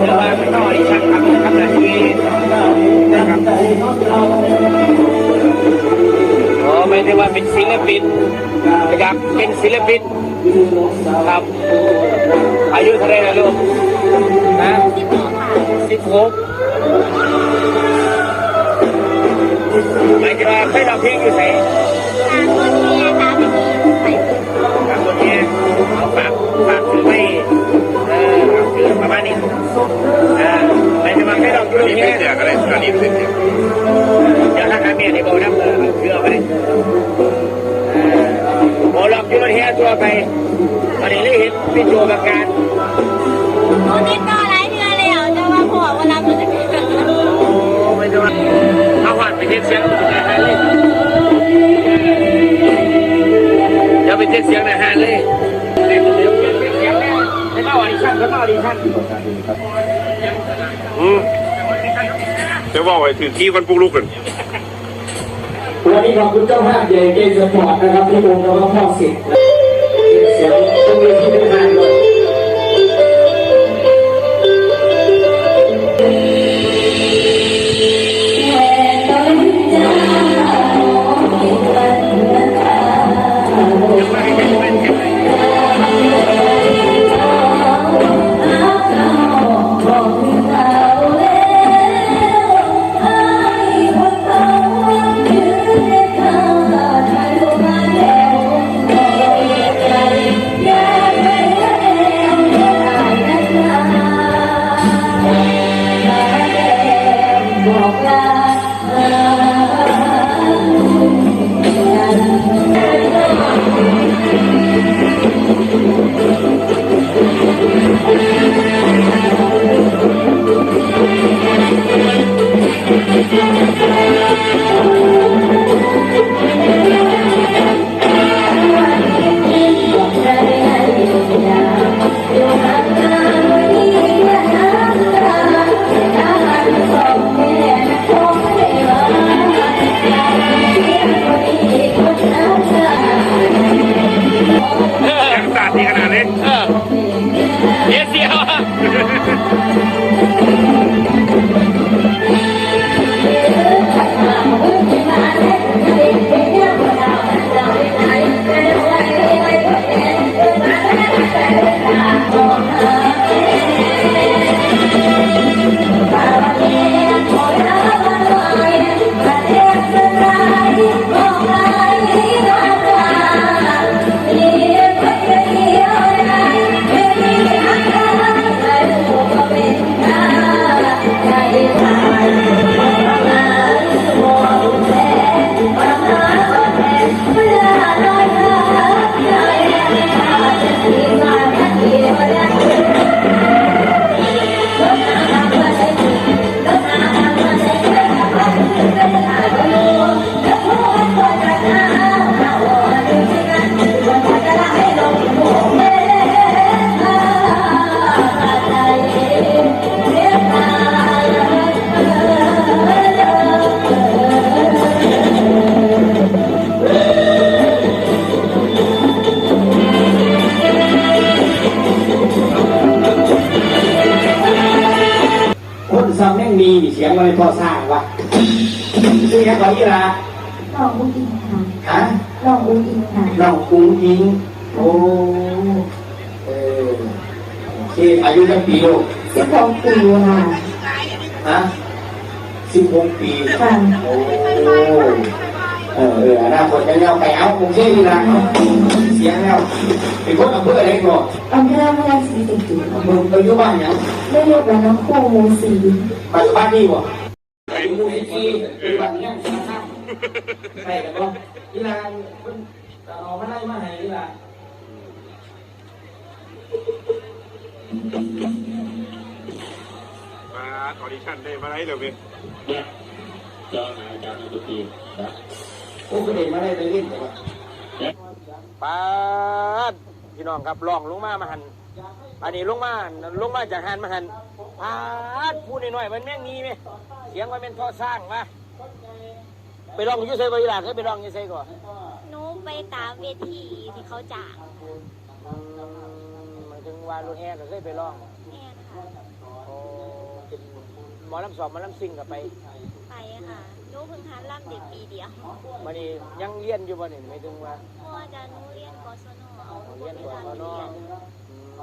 เดี๋ยวไปต่ออีกชั้นครับทำหน้าที่นะครับอ๋อไม่ได้ว่าเป็นศิลปินอยากเป็นศิลปินครับ อายุเท่าไหรนะลูกนะสิบหกหมายถึงว่าเคยร้องเพลงอยู่ไหน เลยเห็นพี่โจประกาศหนูติดต่อหลายเดือนแล้วจะว่าพ่อว่ารับรู้จักกันโอ้ไม่ใช่ว่าเอาหวานไปเทสเสียงในฮานเลยเดี๋ยวไปเทสเสียงในฮานเลยเดี๋ยวเดี๋ยวเดี๋ยวเสียงแน่ให้มาออดิชั่นให้มาออดิชั่นอืมจะบอกไว้ถือที่กันปุกลุกกันวันนี้ขอบคุณเจ้าภาพใหญ่เกมสปอร์ตนะครับที่วงเราพ่อสิทธิ์ สีย เสียงอะไรพอสร้างวะชื่อแค่ตอนนี้ละน้องอุ้งอิงค่ะฮะน้องอุ้งอิงค่ะน้องกุ้งอิงโอ้เออโอเคอายุตั้งปีลูกสิบหกปีค่ะฮะสิบหกปีค่ะโอ้ เออเอออนาคตจะเลี้ยวไปเอาโอเคดีละเนาะเสียงแล้วเป็นคนอำเภออะไรก่อนอำเภอเมืองศรีสะเกษมึงไปอยู่บ้านยังได้เรียกว่าน้องคู่หมูสีปัจจุบันนี่บ่ไปมูลนิธิปัจจุบันนี้นะครับไปกันบ่นี่ละมันเอามาได้มาให้นี่ละมาออดิชั่นได้มาไหนเดี๋ยวนี้ โอ้ก็เด็กมาได้ไปเล่นแต่ว่าปาดพี่น้องครับลองลงมามาหันอันนี้ลงมาลงมาจากหันมาหันปาดพูดหน่อยๆมันแม่งมีไหมเสียงมันเป็นท่อสร้างมาไปลองอยูไซบริลาเคยไปลองอยูไซก่อนหนูไปตามเวทีที่เขาจ้างอืมหมายถึงว่ารถแห่ก็เคยไปร้องแม่นค่ะโอ้เป็นห มอลำสอบหมอลำซิ่งกับไปไปค่ะหนูเพิ่งหัดล่ำเด็กปีเดียววันนี้ยังเรียนอยู่บ่นี่หมายถึงว่าพ่อจะหนูเรียนกศนเอาเรียนกว่าเขาเนาะอืม